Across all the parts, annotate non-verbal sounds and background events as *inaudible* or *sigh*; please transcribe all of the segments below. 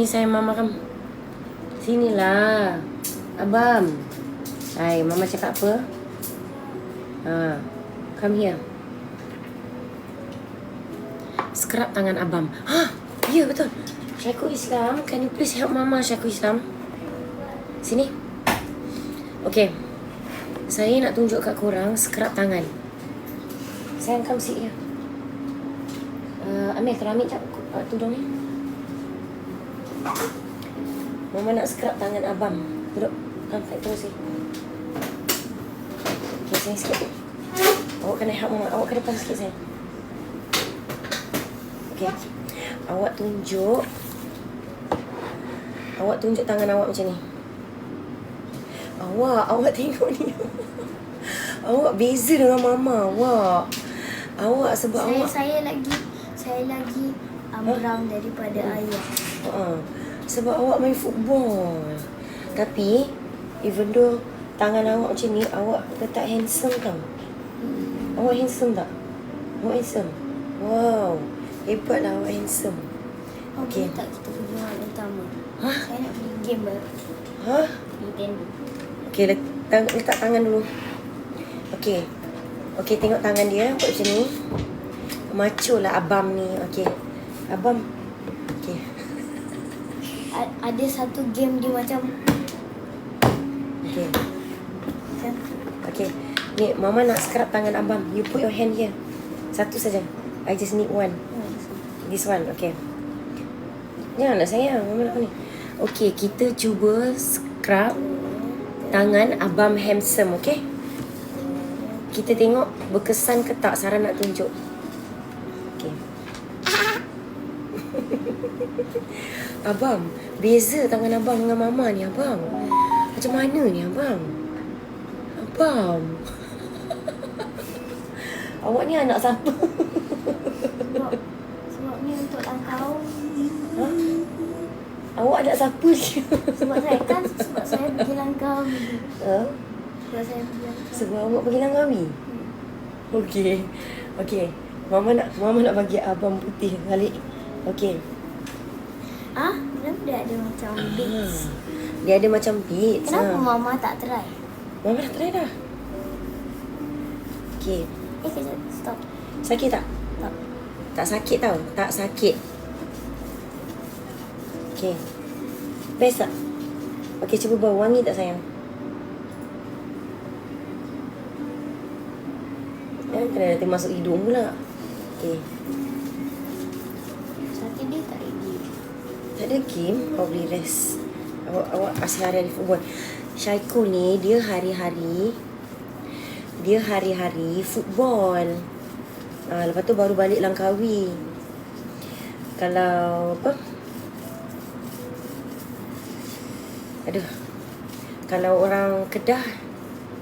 Ni saya mama kam. Sinilah. Abam. Hai, mama cakap apa? Ha. Come here. Scrub tangan abam. Ha, ya betul. Syaikul Islam, can you please help mama Syaikul Islam? Sini. Okay. Saya nak tunjuk kat korang scrub tangan. Sayang, come sit here. Uh, Amir, kau ambil tak uh, tudung ni? Mama nak scrub tangan abang. Duduk. Come, tak terus sini. Okay, sini sikit. Awak kena help mama. Awak ke depan sikit, sayang. Okay. Awak tunjuk. Awak tunjuk tangan awak macam ni. Awak, awak tengok ni. *laughs* awak beza dengan mama. Awak. Awak sebab Saya awak... saya lagi saya lagi um, brown daripada ayah. Uh, sebab awak main football. Tapi even though tangan awak macam ni, awak tetap handsome tau. Awak handsome tak? Awak handsome? Wow. Hebat lah awak handsome. Okey. Okey. tak kita pergi orang utama. Hah? Saya nak pergi game baru. Ha? Nintendo. Okey, letak, letak tangan dulu. Okey. Okey, tengok tangan dia buat macam ni. Macho lah abam ni. Okey. Abam. Ada satu game dia macam macam Okay. Ni, Mama nak scrub tangan abang. You put your hand here. Satu saja. I just need one. This one. Okay. Janganlah sayang. Mama nak ni. Okay, kita cuba scrub tangan abang handsome. Okay? Kita tengok berkesan ke tak Sarah nak tunjuk. Okay. *laughs* abang, beza tangan abang dengan mama ni abang. Macam mana ni abang? Abang. *laughs* Awak ni anak siapa? sebab sebab ni untuk langkau. Ha? Awak anak siapa ni? Sebab saya *laughs* kan sebab saya pergi langkau. ha? Sebab saya pergi langkau. Sebab awak pergi Langkawi? Okey. Okey. Mama nak mama nak bagi abang putih balik. Okey. Ah, kenapa dia ada macam beats? Dia ada macam beats. Kenapa ha. mama tak try? Mama dah try dah. Okey. Eh, kejap. Stop. Sakit tak? Stop. Tak sakit tau. Tak sakit. Okey. Best tak? Okey, cuba bau wangi tak sayang? Ya, kena nanti masuk hidung pula. Okey. Saturday tak ready. Tak ada game, kau boleh rest. Awak awak asyik hari-hari football. Syaikul ni dia hari-hari dia hari-hari football. Ah, lepas tu baru balik Langkawi. Kalau apa? Aduh. Kalau orang Kedah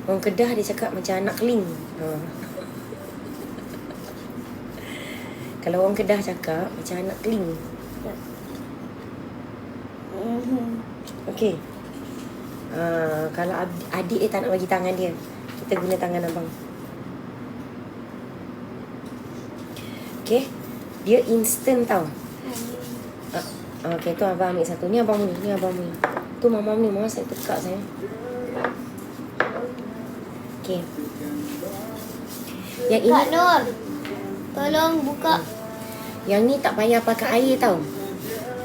Orang Kedah dia cakap macam anak keling. Ha. Kalau orang Kedah cakap macam anak keling. Okey. Uh, kalau adik dia tak nak bagi tangan dia, kita guna tangan abang. Okey. Dia instant tau. Uh, Okey, tu abang ambil satu. Ni abang ni, ni abang ni. Tu mama ni, mama saya tekak saya. Okey. Yang ini Kak Nur, tolong buka. Yang ni tak payah pakai air tau.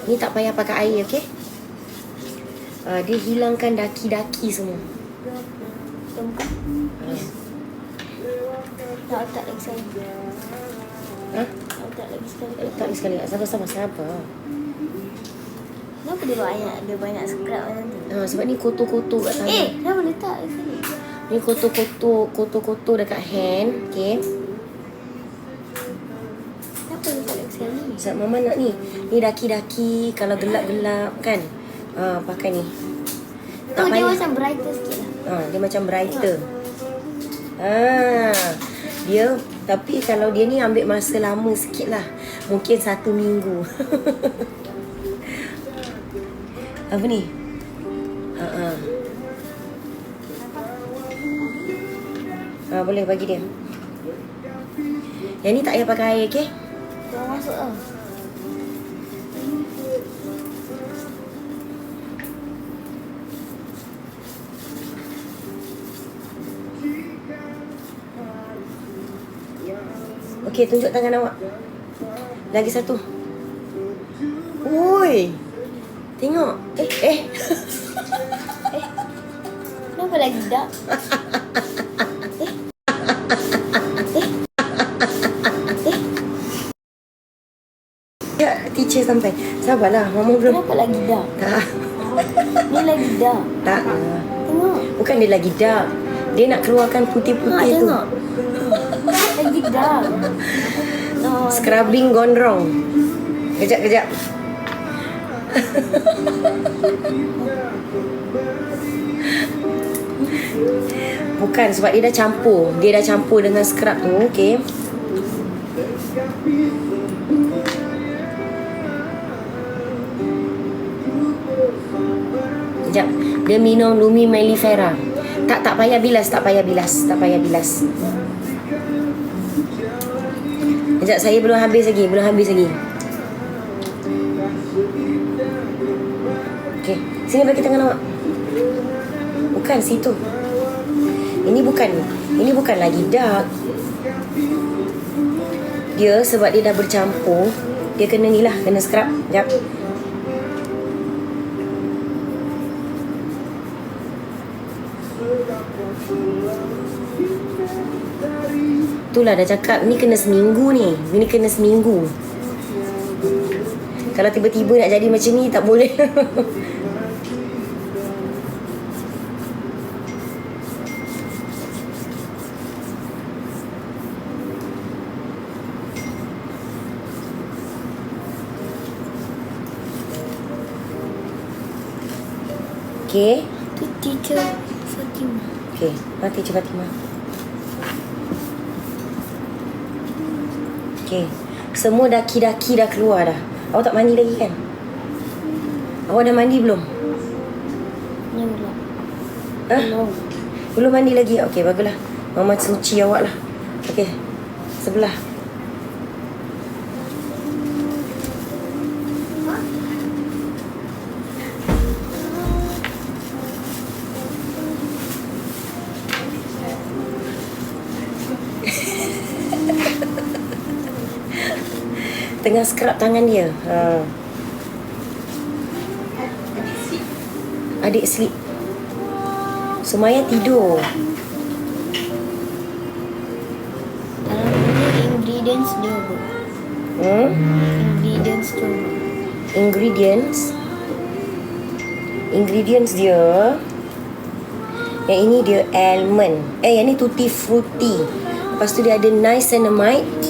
Ni tak payah pakai air, okey? Uh, dia hilangkan daki-daki semua. Tak letak lagi sekali. ha? Tak letak lagi sekali. Tak lagi sekali. Sabar-sabar, sabar. Kenapa dia banyak dia banyak scrub tu? Ha, sebab ni kotor-kotor kat tangan. Eh, kenapa letak lagi sekali? Ni kotor-kotor, kotor-kotor dekat hand. Okay. Kenapa letak lagi sekali? Sebab mama nak ni. Ni daki-daki, kalau gelap-gelap kan. Ha, pakai ni. Tu dia macam brighter sikit lah. Ha, dia macam brighter. Ha, dia tapi kalau dia ni ambil masa lama sikit lah. Mungkin satu minggu. *laughs* Apa ni? Ha, ha. Ha, boleh bagi dia. Yang ni tak payah pakai air, okey? Jangan masuk tau. Okey, tunjuk tangan awak. Lagi satu. Oi. Tengok. Eh, eh. *laughs* Kenapa lagi tak? Ya, teacher sampai. Sabarlah, mama belum. Kenapa lagi tak? Tak. Ni lagi tak. Tak. Tengok. Bukan dia lagi dark. Dia nak keluarkan Ha, putih-putih tu. tengok. Tak. Oh, Scrubbing gone wrong. Kejap, kejap. Bukan sebab dia dah campur. Dia dah campur dengan scrub tu, okey. Sekejap. Dia minum Lumi Mellifera. Tak tak payah bilas, tak payah bilas, tak payah bilas. Sekejap, saya belum habis lagi, belum habis lagi. Okey, sini bagi tangan awak. Bukan situ. Ini bukan, ini bukan lagi dark. Dia sebab dia dah bercampur, dia kena ni lah, kena scrub. Sekejap. Itulah dah cakap ni kena seminggu ni. Ni kena seminggu. Kalau tiba-tiba nak jadi macam ni tak boleh. *laughs* Okey. tu teacher Fatima. Okey, mati cepat Fatimah. Okey. Semua daki-daki dah keluar dah. Awak tak mandi lagi kan? Awak dah mandi belum? Pula. Ha? Belum. Belum mandi lagi? Okey, baguslah. Mama suci awak lah. Okey. Sebelah. Tengah scrub tangan dia. Ha. Adik sleep. Sumaya tidur. Dalam ni ingredients dia? Hmm? Ingredients tu? Ingredients. Ingredients dia. Yang ini dia almond. Eh, yang ni tutti frutti. Lepas tu dia ada niacinamide.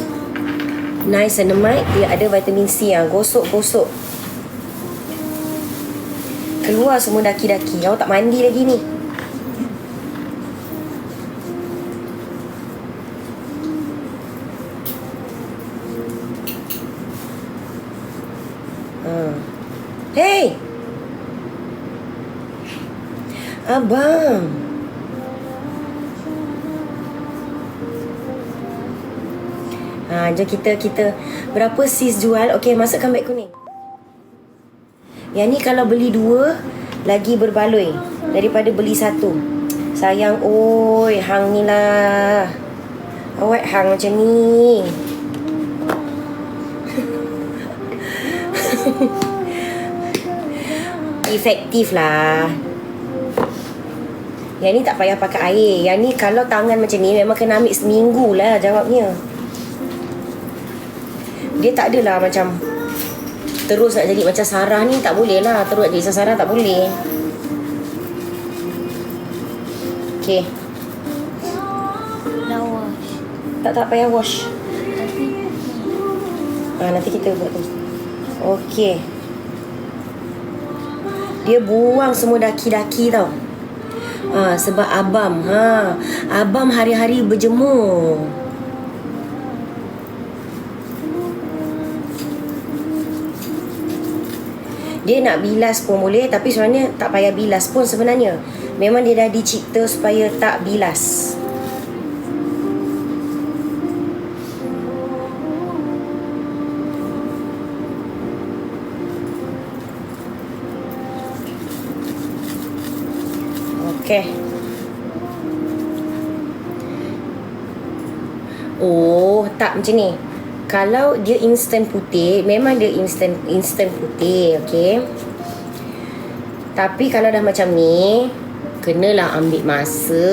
Niacinamide dia ada vitamin C ah. Gosok-gosok. Keluar semua daki-daki. Awak tak mandi lagi ni. Hmm. Hey! Abang. Jom kita kita berapa sis jual? Okey, masukkan beg kuning. Yang ni kalau beli dua lagi berbaloi daripada beli satu. Sayang oi, hang ni lah. Awak hang macam ni. *laughs* Efektif lah. Yang ni tak payah pakai air. Yang ni kalau tangan macam ni memang kena ambil seminggu lah jawabnya. Dia tak adalah macam terus nak jadi macam Sarah ni tak boleh lah. Terus jadi macam Sarah tak boleh. Okay. Dah wash. Tak tak payah wash. Ha, nanti kita buat tu. Okey. Dia buang semua daki-daki tau. Ha, sebab abam. Ha, abam hari-hari berjemur. Dia nak bilas pun boleh tapi sebenarnya tak payah bilas pun sebenarnya. Memang dia dah dicipta supaya tak bilas. Okey. Oh, tak macam ni. Kalau dia instant putih, memang dia instant instant putih, okey. Tapi kalau dah macam ni, kenalah ambil masa.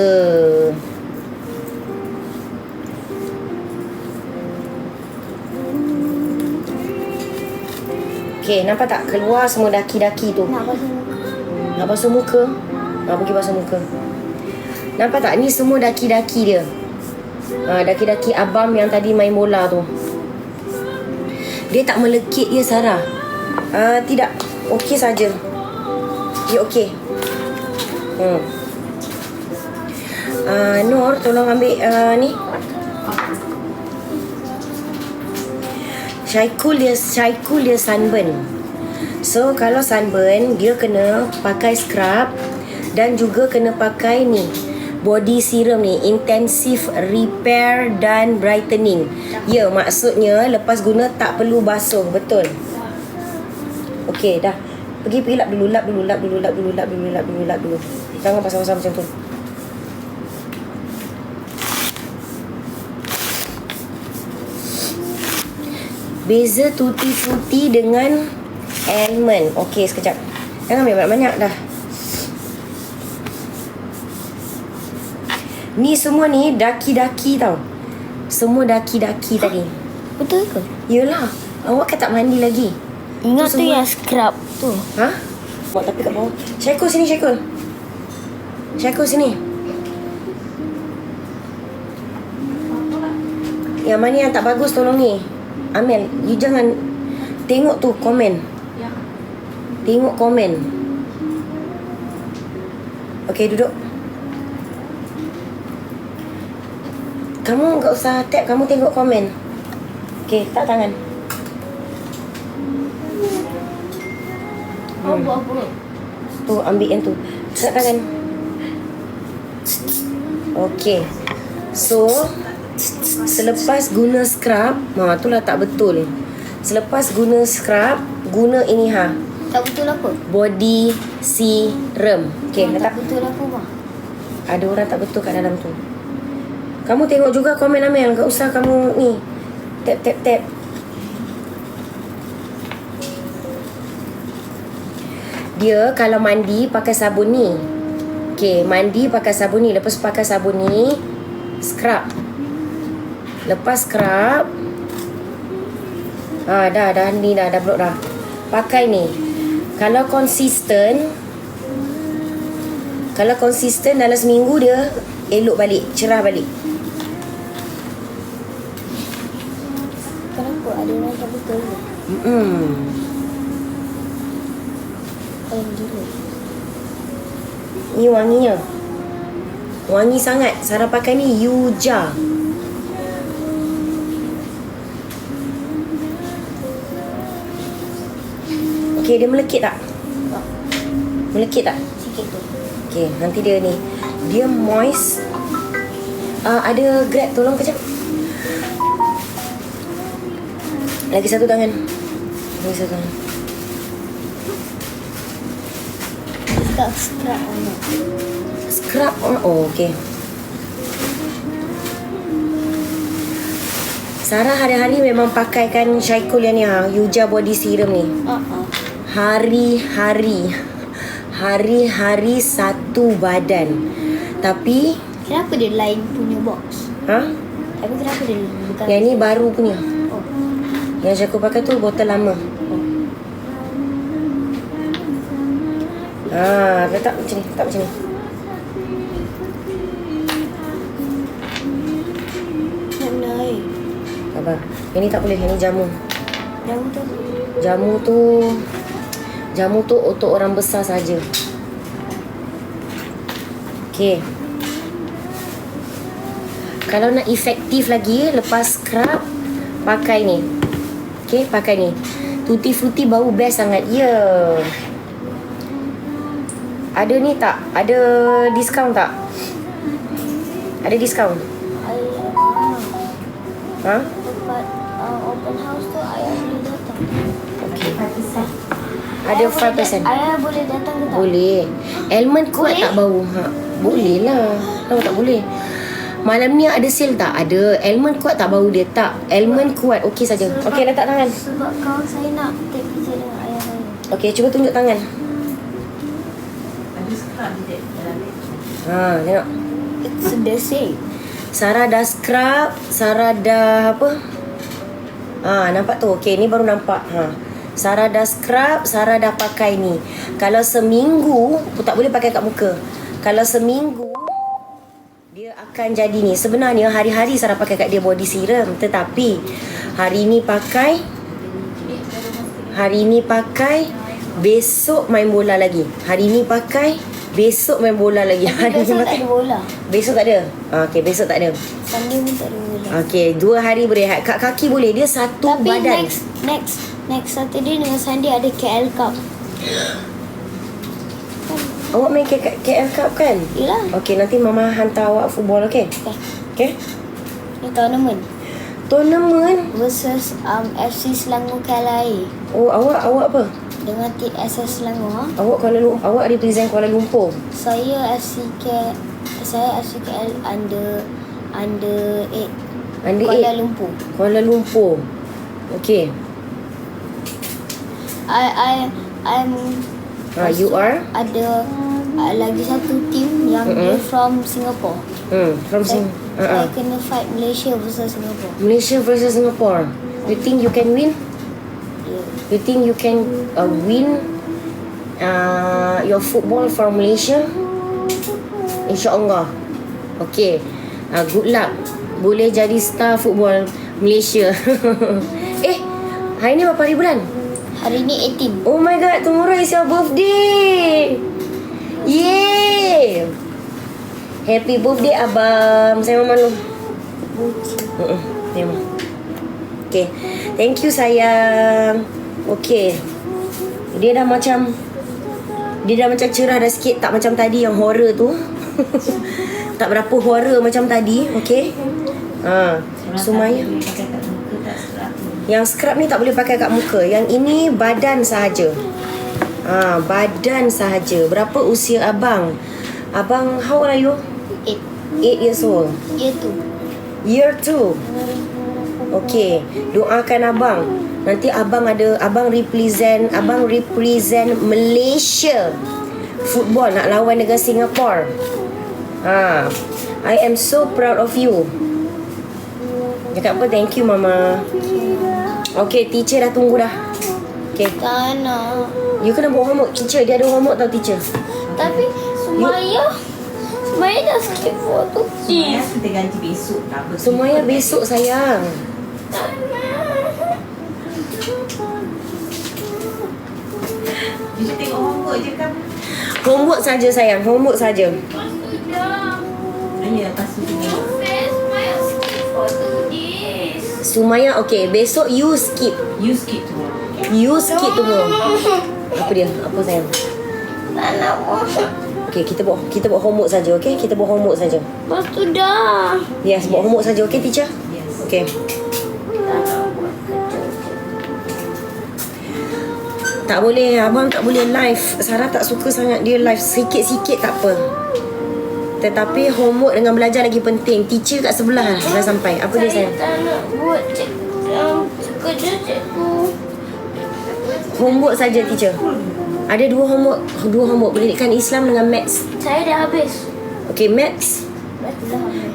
Okey, nampak tak keluar semua daki-daki tu? Nak basuh muka. Nak basuh muka? Nak pergi basuh muka. Nampak tak? Ni semua daki-daki dia. Ha, daki-daki abam yang tadi main bola tu. Dia tak melekit ya Sarah. Ha, tidak. Okey saja. Ya okey. Hmm. Uh, Nur tolong ambil uh, ni. Syaikul dia Syaikul dia sunburn. So kalau sunburn dia kena pakai scrub dan juga kena pakai ni body serum ni intensive repair dan brightening. Ya maksudnya lepas guna tak perlu basuh betul. Okey dah. Pergi pergi lap dulu lap dulu lap dulu lap dulu lap dulu lap dulu lap dulu. Jangan pasang-pasang macam tu. Beza tutti frutti dengan almond. Okey, sekejap. Jangan ambil banyak-banyak dah. Ni semua ni daki-daki tau. Semua daki-daki tadi. Betul ke? Yelah. Awak kan tak mandi lagi. Ingat Tu tu semua- yang scrub tu. Ha? Buat tapi kat bawah. Syaikul sini Syaikul. Syaikul sini. Yang mana yang tak bagus tolong ni. Amel, you jangan tengok tu komen. Tengok komen. Okey, duduk. Kamu enggak usah tap, kamu tengok komen. Okey, tak tangan. Oh, buat apa? Tu ambil yang tu. Tak tangan. Okey. So selepas guna scrub, ha itulah tak betul. Selepas guna scrub, guna ini ha. Tak betul apa? Body serum. Okey, tak letak betul apa bang? ada orang tak betul kat dalam tu. Kamu tengok juga komen Amel, enggak usah kamu ni tap tap tap. Dia kalau mandi pakai sabun ni. Okey, mandi pakai sabun ni. Lepas pakai sabun ni, scrub. Lepas scrub, ah dah dah ni dah dah blok dah. Pakai ni. Kalau konsisten, kalau konsisten dalam seminggu dia elok balik, cerah balik. Ada orang tak betul ke? Hmm. Kau gila. Ni wanginya. Wangi sangat. Sarah pakai ni Yuja. Okey, dia melekit tak? Tak. Melekit tak? Sikit tu. Okey, nanti dia ni. Dia moist. Uh, ada grab tolong kejap. Lagi satu tangan. Lagi satu tangan. Tak scrub mana? Scrub on. Oh, okey. Sarah hari-hari memang pakaikan Syaikul yang ni ha, Yuja body serum ni. Ah. Hari-hari. Hari-hari satu badan. Tapi, Kenapa dia lain punya box? ha? Tapi kenapa dia bukan? Yang ni baru punya. Yang Syaikul pakai tu botol lama. Ha, letak macam ni, letak macam ni. Nak naik. Sabar. Yang ni tak boleh, yang ni jamu. Jamu tu. Jamu tu Jamu tu untuk orang besar saja. Okey. Kalau nak efektif lagi lepas scrub pakai ni. Okey, pakai ni. Tutti frutti bau best sangat. Ya. Yeah. Ada ni tak? Ada diskaun tak? Ada diskaun? Ha? Uh. Okey. Ada Ayah boleh 5%. dat- Ayah boleh datang ke tak? Boleh. Almond kuat Boleh? tak bau? Ha, boleh lah. Kenapa tak boleh? Malam ni ada sale tak? Ada Element kuat tak? Bau dia? Tak Element kuat. Okey saja. Okey letak tangan. Sebab kawan saya nak take picture dengan ayah saya. Okey cuba tunjuk tangan. Ni. Ha tengok. It's the same. Sarah dah scrub. Sarah dah apa? Ha nampak tu? Okey ni baru nampak. Ha. Sarah dah scrub. Sarah dah pakai ni. Kalau seminggu Tak boleh pakai kat muka. Kalau seminggu Dia akan jadi ni Sebenarnya hari-hari Sarah pakai kat dia body serum Tetapi Hari ni pakai Hari ni pakai Besok main bola lagi Hari ni pakai Besok main bola lagi Hari ni Besok tak ada bola. Besok tak ada? Ah, Okey, besok tak ada. Sunday pun tak ada bola. Okey, dua hari berehat. Kat kaki boleh. Dia satu Tapi badan. next next next Saturday dengan Sunday ada KL Cup. *gasps* Awak main K- KL Cup kan? Yelah. Okey, nanti mama hantar awak football, okey? Okay. Okey? Ni tournament Tournament. versus um, FC Selangor KLIA Oh, awak awak apa? dengan tim SS Selangor. Ha? Awak Kuala Lumpur. Awak represent Kuala Lumpur. Saya FC K saya FC KL under under 8 Under Kuala eight. Lumpur. Kuala Lumpur. Okey. I I I'm Ah, you are? ada uh, lagi satu tim yang dia from Singapore. Hmm, from Saya, Sing. saya Uh-uh. kena fight Malaysia versus Singapore. Malaysia versus Singapore. You think you can win? Yeah. You think you can uh, win uh, your football for Malaysia? InsyaAllah. Okay. Uh, good luck. Boleh jadi star football Malaysia. *laughs* eh, hari ni berapa hari bulan? Hari ni 18. Oh my god, tomorrow is your birthday. Yay! Happy birthday abang. Saya mama lu. Uh-uh. Memang. Okay. Thank you sayang. Okay. Dia dah macam dia dah macam cerah dah sikit tak macam tadi yang horror tu. *laughs* tak berapa horror macam tadi. Okay. Ha. Orang Sumaya. tak boleh pakai kat muka, tak scrub tu. Yang scrub ni tak boleh pakai kat muka. Yang ini badan sahaja. Ha, badan sahaja. Berapa usia abang? Abang how old are you? 8. 8 years old. Year tu. Year 2. Okay, doakan abang. Nanti abang ada abang represent abang represent Malaysia football nak lawan dengan Singapore. Ha. I am so proud of you. Cakap apa? Thank you mama. Okay, teacher dah tunggu dah. Okay. Tak nak. You kena buat homework teacher. Dia ada homework tau teacher. Tapi Sumaya Sumaya dah skip foto Semuanya kita ganti besok tak apa. Semuanya besok sayang. Tak. Kita tengok homework je kan. Homework saja sayang. Homework saja. Ya, lepas tu Sumaya okay. Besok you skip. You skip tomorrow. You skip tomorrow. Apa dia? Apa sayang? Tak nak buat. Okay, kita buat kita buat homework saja, okay? Kita buat homework saja. Lepas tu dah. Yes, buat homework saja, okay teacher? Yes. Okay. Tak boleh, abang tak boleh live. Sarah tak suka sangat dia live. Sikit-sikit tak apa. Tetapi homework dengan belajar lagi penting. Teacher kat sebelah dah sampai. Apa dia Saya sayang? tak nak buat cik, um, kerja cikgu. Homework saja teacher. Ada dua homework, dua homework pendidikan Islam dengan maths. Saya dah habis. Okay, maths.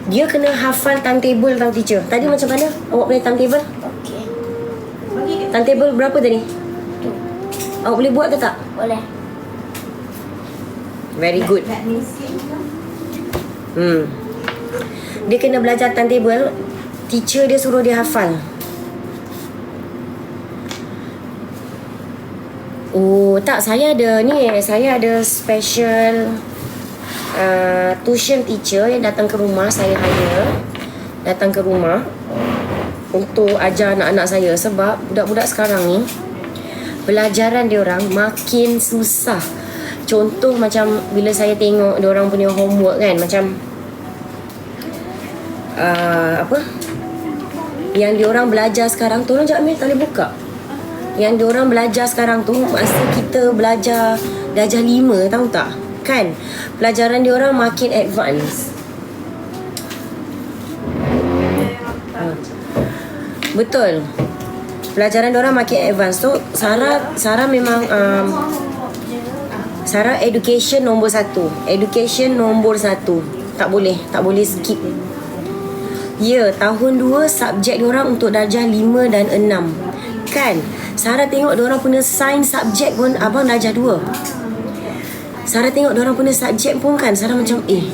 Dia kena hafal timetable tau teacher. Tadi macam mana? Awak punya timetable? Okey. Timetable berapa tadi? Tu. Awak boleh buat ke tak? Boleh. Very good. Sikit ke? Hmm. Dia kena belajar timetable. Teacher dia suruh dia hafal. Oh, tak. Saya ada ni. Saya ada special uh, tuition teacher yang datang ke rumah saya hire. Datang ke rumah untuk ajar anak-anak saya. Sebab budak-budak sekarang ni pelajaran dia orang makin susah contoh macam bila saya tengok dia orang punya homework kan macam uh, apa? Yang dia orang belajar sekarang tu orang jangan tak tali buka. Yang dia orang belajar sekarang tu masa kita belajar darjah 5 tahu tak? Kan? Pelajaran dia orang makin advance. Hmm. Betul. Pelajaran dia orang makin advance. Tu so, Sarah Sarah memang um, Sarah education nombor satu. Education nombor satu. Tak boleh, tak boleh skip. Ya, tahun 2 subjek diorang untuk darjah 5 dan 6. Kan? Sarah tengok diorang punya sains subjek pun abang darjah 2. Sarah tengok diorang punya subjek pun kan Sarah macam eh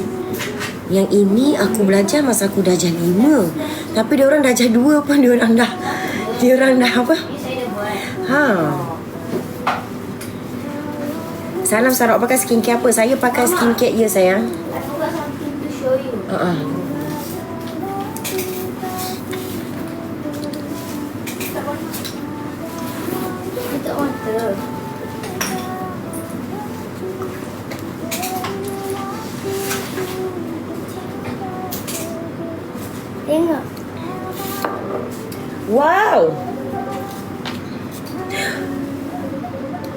yang ini aku belajar masa aku darjah 5. Tapi diorang darjah 2 pun diorang dah diorang dah apa? Ha. Salam Sarah pakai skincare apa? Saya pakai skincare ya sayang. You. Uh-uh. Tengok. Wow.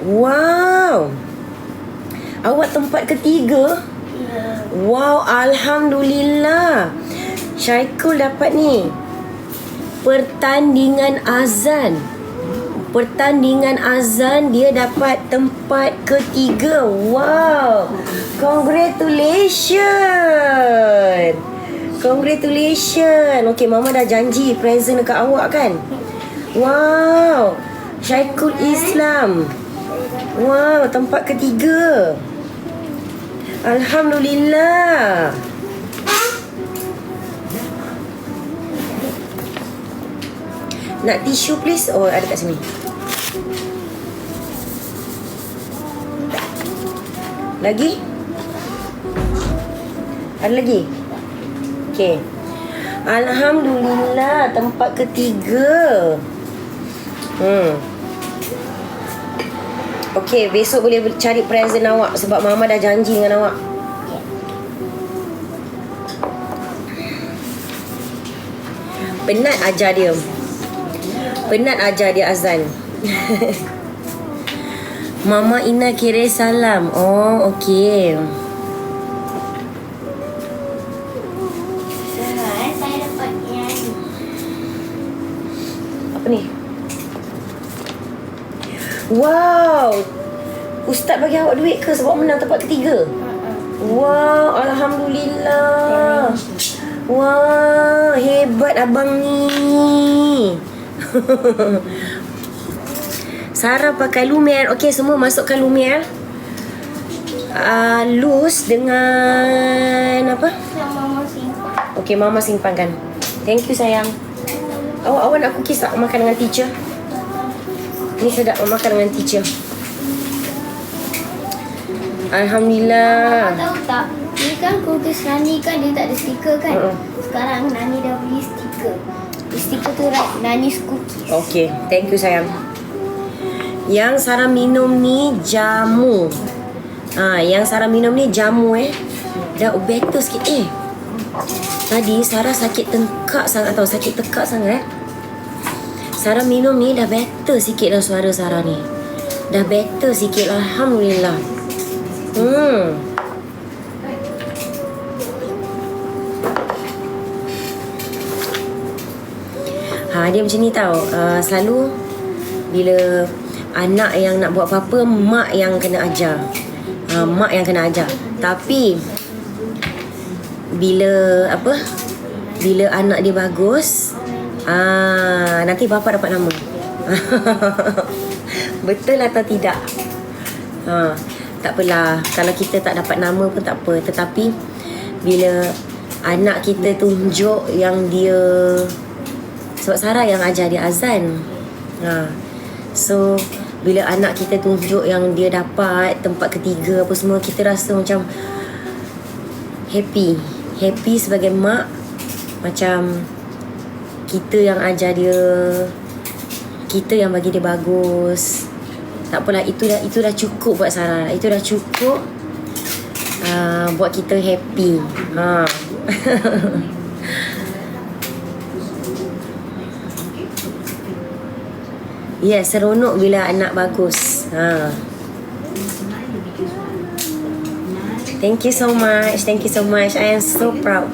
Wow. Awak tempat ketiga? Ya. Wow, Alhamdulillah. Syaikul dapat ni. Pertandingan azan. Pertandingan azan dia dapat tempat ketiga. Wow. Congratulations. Congratulations. Okey, mama dah janji present dekat awak kan? Wow. Syaikul Islam. Wow, tempat ketiga. Alhamdulillah. Nak tisu please? Oh, ada kat sini. Lagi? Ada lagi? Okay. Alhamdulillah, tempat ketiga. Hmm. Okay, besok boleh cari present awak sebab mama dah janji dengan awak. Penat ajar dia. Penat ajar dia azan. *laughs* Mama Ina kira salam. Oh, okey. Wow. Ustaz bagi awak duit ke sebab menang tempat ketiga? Wow, Alhamdulillah. Wah, hebat abang ni. *laughs* Sarah pakai Lumiere. Okey, semua masukkan Lumiere. Uh, loose dengan apa? Yang mama simpan. Okey, mama simpankan. Thank you sayang. Awak awak nak cookies tak makan dengan teacher? Ni sedap makan dengan teacher. Alhamdulillah. Mama tahu tak? Ni kan cookies Nani kan dia tak ada stiker kan? Mm-mm. Sekarang Nani dah beli stiker. Stiker tu write Nani's cookies. Okey, thank you sayang. Yang Sarah minum ni jamu. Ah, yang Sarah minum ni jamu eh. Dah better sikit eh. Tadi Sarah sakit tengkak sangat tau, sakit tekak sangat. Sarah minum ni dah better sikit dah suara Sarah ni. Dah better sikit lah, alhamdulillah. Hmm. Ha, dia macam ni tau. Uh, selalu bila anak yang nak buat apa-apa, mak yang kena ajar. Ha, mak yang kena ajar. Tapi bila apa? Bila anak dia bagus, ah nanti bapa dapat nama. *laughs* Betul atau tidak? Ha, tak apalah. Kalau kita tak dapat nama pun tak apa. Tetapi bila anak kita tunjuk yang dia sebab Sarah yang ajar dia azan. Ha. So bila anak kita tunjuk yang dia dapat tempat ketiga apa semua kita rasa macam happy. Happy sebagai mak macam kita yang ajar dia kita yang bagi dia bagus. Tak apalah itu dah itu dah cukup buat Sarah. Itu dah cukup uh, buat kita happy. Ha. *laughs* Ya, yeah, seronok bila anak bagus. Ha. Thank you so much. Thank you so much. I am so proud.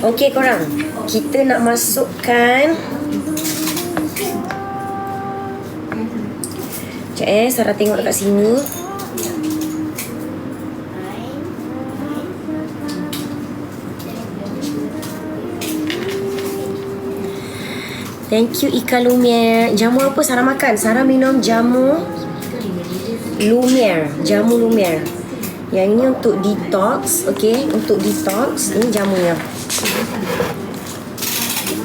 Okey korang. Kita nak masukkan Sekejap eh, Sarah tengok dekat sini. Thank you Ika Lumiere. Jamu apa Sarah makan? Sarah minum jamu Lumiere. Jamu Lumiere. Yang ini untuk detox, okay? Untuk detox, ini jamunya.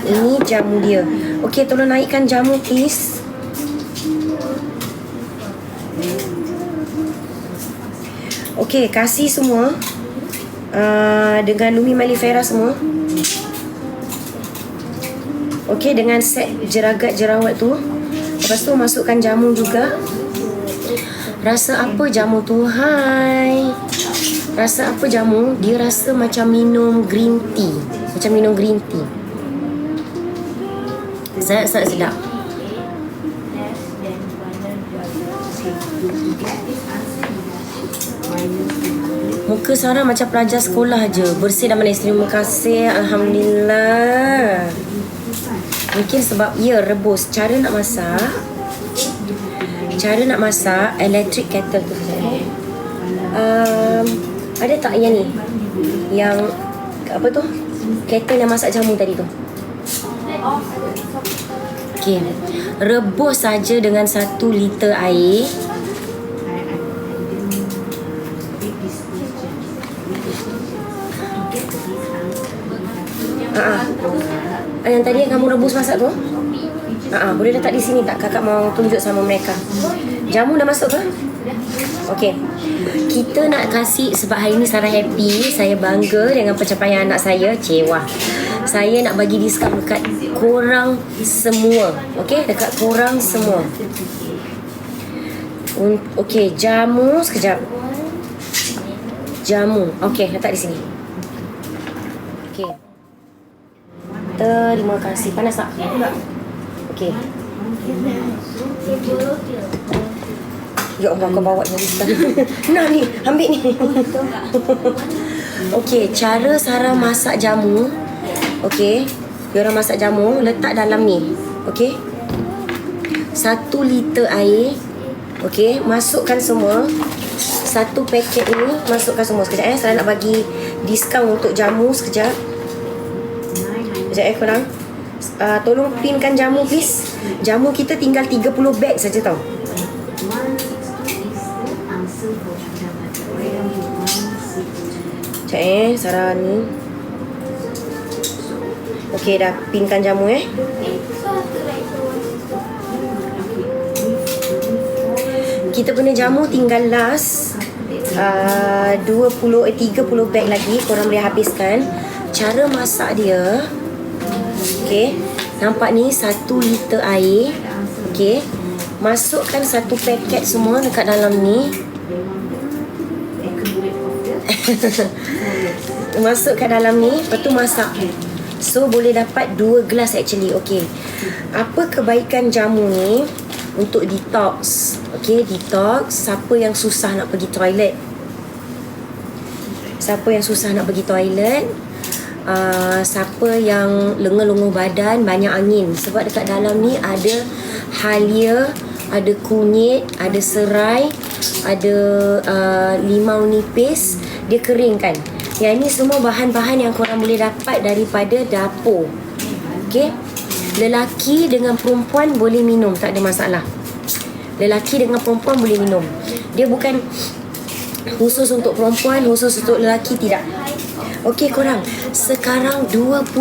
Ini jamu dia. Okay, tolong naikkan jamu please. Okay, kasih semua. Uh, dengan Lumi Malifera semua. Okey dengan set jeragat jerawat tu. Lepas tu masukkan jamu juga. Rasa apa jamu tu? Hai. Rasa apa jamu? Dia rasa macam minum green tea. Macam minum green tea. Sangat sangat sedap. Muka Sarah macam pelajar sekolah je. Bersih dan manis. Terima kasih. Alhamdulillah. Mungkin sebab ya rebus cara nak masak cara nak masak electric kettle tu. Um, ada tak yang ni? Yang apa tu? Kettle yang masak jamu tadi tu. Okey. Rebus saja dengan satu liter air. Ah, ah. Yang tadi yang kamu rebus masak tu? Ah, ah, boleh letak di sini tak? Kakak mau tunjuk sama mereka. Jamu dah masuk ke? Okey. Kita nak kasih sebab hari ni Sarah happy, saya bangga dengan pencapaian anak saya, cewa. Saya nak bagi diskaun dekat korang semua. Okey, dekat korang semua. Okey, jamu sekejap. Jamu. Okey, letak di sini. Okey. Terima kasih. Panas tak? Okey. Ya Allah kau bawa dari sekarang. Nak ni, ambil ni. *laughs* Okey, cara Sarah masak jamu. Okey. Dia orang masak jamu, letak dalam ni. Okey. Satu liter air. Okey, masukkan semua. Satu paket ni masukkan semua sekejap eh. Saya nak bagi diskaun untuk jamu sekejap. Sekejap eh korang. Uh, tolong pinkan jamu please. Jamu kita tinggal 30 beg saja tau. Sekejap eh, Sarah ni. Okey, dah pinkan jamu eh. Kita punya jamu tinggal last uh, 20 eh 30 beg lagi korang boleh habiskan. Cara masak dia Okey. Nampak ni 1 liter air. Okey. Masukkan satu paket semua dekat dalam ni. *laughs* Masuk kat dalam ni, lepas tu masak. So boleh dapat 2 gelas actually. Okey. Apa kebaikan jamu ni untuk detox? Okey, detox. Siapa yang susah nak pergi toilet? Siapa yang susah nak pergi toilet? Uh, siapa yang lenga-lenga badan banyak angin sebab dekat dalam ni ada halia ada kunyit ada serai ada uh, limau nipis dia kering kan yang ni semua bahan-bahan yang korang boleh dapat daripada dapur. Okey? Lelaki dengan perempuan boleh minum tak ada masalah. Lelaki dengan perempuan boleh minum. Dia bukan khusus untuk perempuan khusus untuk lelaki tidak. Okey korang, sekarang 20%